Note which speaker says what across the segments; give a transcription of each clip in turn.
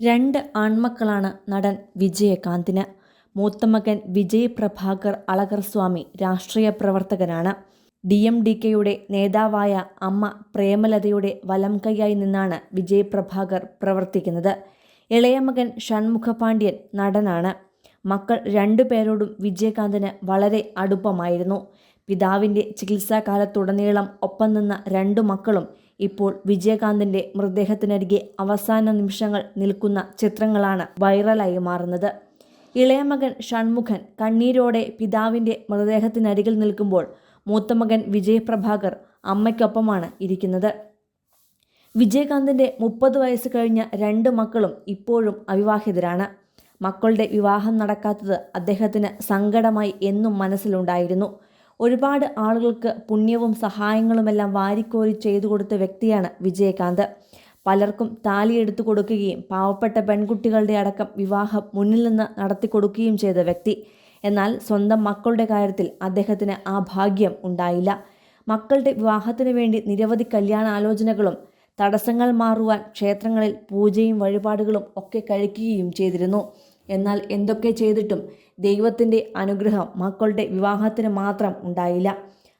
Speaker 1: രണ്ട് ആൺമക്കളാണ് നടൻ വിജയകാന്തിന്. മൂത്ത മകൻ വിജയ് പ്രഭാകർ അളകർ സ്വാമി രാഷ്ട്രീയ പ്രവർത്തകനാണ്. ഡി എം ഡി കെയുടെ നേതാവായ അമ്മ പ്രേമലതയുടെ വലം കൈയായി നിന്നാണ് വിജയ് പ്രഭാകർ പ്രവർത്തിക്കുന്നത്. ഇളയ മകൻ ഷൺമുഖ പാണ്ഡ്യൻ നടനാണ്. മക്കൾ രണ്ടുപേരോടും വിജയകാന്തിന് വളരെ അടുപ്പമായിരുന്നു. പിതാവിന്റെ ചികിത്സാകാലത്തുടനീളം ഒപ്പം നിന്ന രണ്ടു മക്കളും ഇപ്പോൾ വിജയകാന്തിന്റെ മൃതദേഹത്തിനരികെ അവസാന നിമിഷങ്ങൾ നിൽക്കുന്ന ചിത്രങ്ങളാണ് വൈറലായി മാറുന്നത്. ഇളയമകൻ ഷൺമുഖൻ കണ്ണീരോടെ പിതാവിന്റെ മൃതദേഹത്തിനരികിൽ നിൽക്കുമ്പോൾ മൂത്തമകൻ വിജയപ്രഭാകർ അമ്മയ്ക്കൊപ്പമാണ് ഇരിക്കുന്നത്. വിജയകാന്തിന്റെ മുപ്പത് വയസ്സ് കഴിഞ്ഞ രണ്ട് മക്കളും ഇപ്പോഴും അവിവാഹിതരാണ്. മക്കളുടെ വിവാഹം നടക്കാത്തത് അദ്ദേഹത്തിന് സങ്കടമായി എന്നും മനസ്സിലുണ്ടായിരുന്നു. ഒരുപാട് ആളുകൾക്ക് പുണ്യവും സഹായങ്ങളുമെല്ലാം വാരിക്കോരി ചെയ്തു കൊടുത്ത വ്യക്തിയാണ് വിജയകാന്ത്. പലർക്കും താലിയെടുത്തു കൊടുക്കുകയും പാവപ്പെട്ട പെൺകുട്ടികളുടെ അടക്കം വിവാഹം മുന്നിൽ നിന്ന് നടത്തി കൊടുക്കുകയും ചെയ്ത വ്യക്തി. എന്നാൽ സ്വന്തം മക്കളുടെ കാര്യത്തിൽ അദ്ദേഹത്തിന് ആ ഭാഗ്യം ഉണ്ടായില്ല. മക്കളുടെ വിവാഹത്തിനു വേണ്ടി നിരവധി കല്യാണാലോചനകളും തടസ്സങ്ങൾ മാറുവാൻ ക്ഷേത്രങ്ങളിൽ പൂജയും വഴിപാടുകളും ഒക്കെ കഴിക്കുകയും ചെയ്തിരുന്നു. എന്നാൽ എന്തൊക്കെ ചെയ്തിട്ടും ദൈവത്തിന്റെ അനുഗ്രഹം മക്കളുടെ വിവാഹത്തിന് മാത്രം ഉണ്ടായില്ല.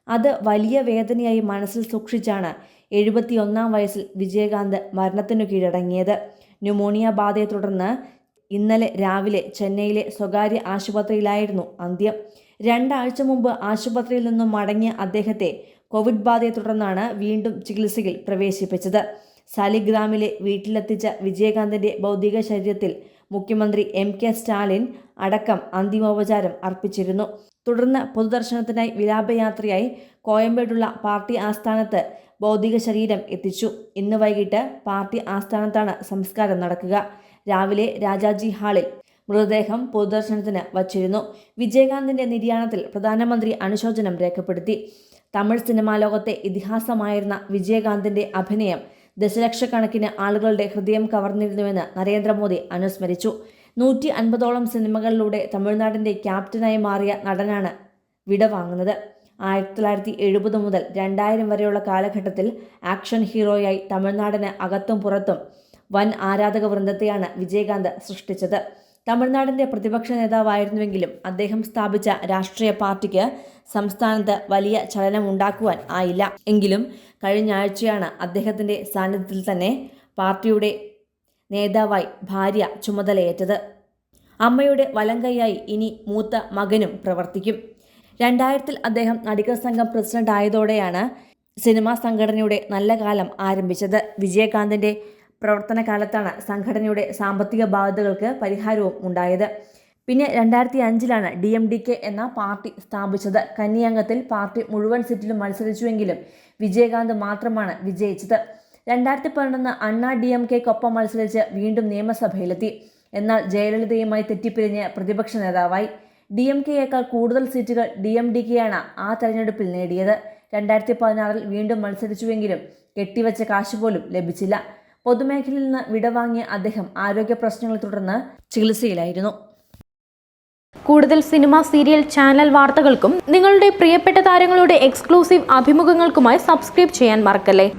Speaker 1: അത് വലിയ വേദനയായി മനസ്സിൽ സൂക്ഷിച്ചാണ് എഴുപത്തിയൊന്നാം വയസ്സിൽ വിജയകാന്ത് മരണത്തിനു കീഴടങ്ങിയത്. ന്യൂമോണിയ ബാധയെ തുടർന്ന് ഇന്നലെ രാവിലെ ചെന്നൈയിലെ സ്വകാര്യ ആശുപത്രിയിലായിരുന്നു അന്ത്യം. രണ്ടാഴ്ച മുമ്പ് ആശുപത്രിയിൽ നിന്നും മടങ്ങിയ അദ്ദേഹത്തെ കോവിഡ് ബാധയെ തുടർന്നാണ് വീണ്ടും ചികിത്സയിൽ പ്രവേശിപ്പിച്ചത്. സാലിഗ്രാമിലെ വീട്ടിലെത്തിച്ച വിജയകാന്തിന്റെ ഭൗതിക ശരീരത്തിൽ മുഖ്യമന്ത്രി എം കെ സ്റ്റാലിൻ അടക്കം അന്തിമോപചാരം അർപ്പിച്ചിരുന്നു. തുടർന്ന് പൊതുദർശനത്തിനായി വിലാപയാത്രയായി കോയമ്പേടുള്ള പാർട്ടി ആസ്ഥാനത്ത് ഭൗതിക ശരീരം എത്തിച്ചു. ഇന്ന് വൈകിട്ട് പാർട്ടി ആസ്ഥാനത്താണ് സംസ്കാരം നടക്കുക. രാവിലെ രാജാജി ഹാളിൽ മൃതദേഹം പൊതുദർശനത്തിന് വച്ചിരുന്നു. വിജയകാന്തിന്റെ നിര്യാണത്തിൽ പ്രധാനമന്ത്രി അനുശോചനം രേഖപ്പെടുത്തി. തമിഴ് സിനിമാ ലോകത്തെ ഇതിഹാസമായിരുന്ന വിജയകാന്തിന്റെ അഭിനയം ദശലക്ഷക്കണക്കിന് ആളുകളുടെ ഹൃദയം കവർന്നിരുന്നുവെന്ന് നരേന്ദ്രമോദി അനുസ്മരിച്ചു. നൂറ്റി അൻപതോളം സിനിമകളിലൂടെ തമിഴ്നാടിന്റെ ക്യാപ്റ്റനായി മാറിയ നടനാണ് വിടവാങ്ങുന്നത് ആയിരത്തി തൊള്ളായിരത്തി എഴുപത് മുതൽ രണ്ടായിരം വരെയുള്ള കാലഘട്ടത്തിൽ ആക്ഷൻ ഹീറോയായി തമിഴ്നാടിന് അകത്തും പുറത്തും വൻ ആരാധക വൃന്ദത്തെയാണ് വിജയകാന്ത് സൃഷ്ടിച്ചത്. തമിഴ്നാടിന്റെ പ്രതിപക്ഷ നേതാവായിരുന്നുവെങ്കിലും അദ്ദേഹം സ്ഥാപിച്ച രാഷ്ട്രീയ പാർട്ടിക്ക് സംസ്ഥാനത്ത് വലിയ ചലനം ചലനമുണ്ടാക്കുവാൻ ആയില്ല. എങ്കിലും കഴിഞ്ഞ ആഴ്ചയാണ് അദ്ദേഹത്തിന്റെ സാന്നിധ്യത്തിൽ തന്നെ പാർട്ടിയുടെ നേതാവായി ഭാര്യ ചുമതലയേറ്റത്. അമ്മയുടെ വലങ്കൈയായി ഇനി മൂത്ത മകനും പ്രവർത്തിക്കും. രണ്ടായിരത്തിൽ അദ്ദേഹം നടികർ സംഘം പ്രസിഡന്റ് ആയതോടെയാണ് സിനിമാ സംഘടനയുടെ നല്ല കാലം ആരംഭിച്ചത്. വിജയകാന്തിന്റെ പ്രവർത്തന കാലത്താണ് സംഘടനയുടെ സാമ്പത്തിക ബാധ്യതകൾക്ക് പരിഹാരവും ഉണ്ടായത്. പിന്നെ രണ്ടായിരത്തി അഞ്ചിലാണ് ഡി എം ഡി കെ എന്ന പാർട്ടി സ്ഥാപിച്ചത്. കന്നിയംഗത്തിൽ പാർട്ടി മുഴുവൻ സീറ്റിലും മത്സരിച്ചുവെങ്കിലും വിജയകാന്ത് മാത്രമാണ് വിജയിച്ചത്. രണ്ടായിരത്തി പതിനൊന്ന് അണ്ണാ ഡി എം കെക്കൊപ്പം മത്സരിച്ച് വീണ്ടും നിയമസഭയിലെത്തി. എന്നാൽ ജയലളിതയുമായി തെറ്റിപ്പിരിഞ്ഞ് പ്രതിപക്ഷ നേതാവായി. ഡി എം കെയേക്കാൾ കൂടുതൽ സീറ്റുകൾ ഡി എം ഡി കെയാണ് ആ തെരഞ്ഞെടുപ്പിൽ നേടിയത്. രണ്ടായിരത്തി പതിനാറിൽ വീണ്ടും മത്സരിച്ചുവെങ്കിലും കെട്ടിവച്ച കാശ് പോലും ലഭിച്ചില്ല. പൊതുമേഖലയിൽ നിന്ന് വിടവാങ്ങിയ അദ്ദേഹം ആരോഗ്യ പ്രശ്നങ്ങളെ തുടർന്ന് ചികിത്സയിലായിരുന്നു.
Speaker 2: കൂടുതൽ സിനിമ സീരിയൽ ചാനൽ വാർത്തകൾക്കും നിങ്ങളുടെ പ്രിയപ്പെട്ട താരങ്ങളുടെ എക്സ്ക്ലൂസീവ് അഭിമുഖങ്ങൾക്കുമായി സബ്സ്ക്രൈബ് ചെയ്യാൻ മറക്കല്ലേ?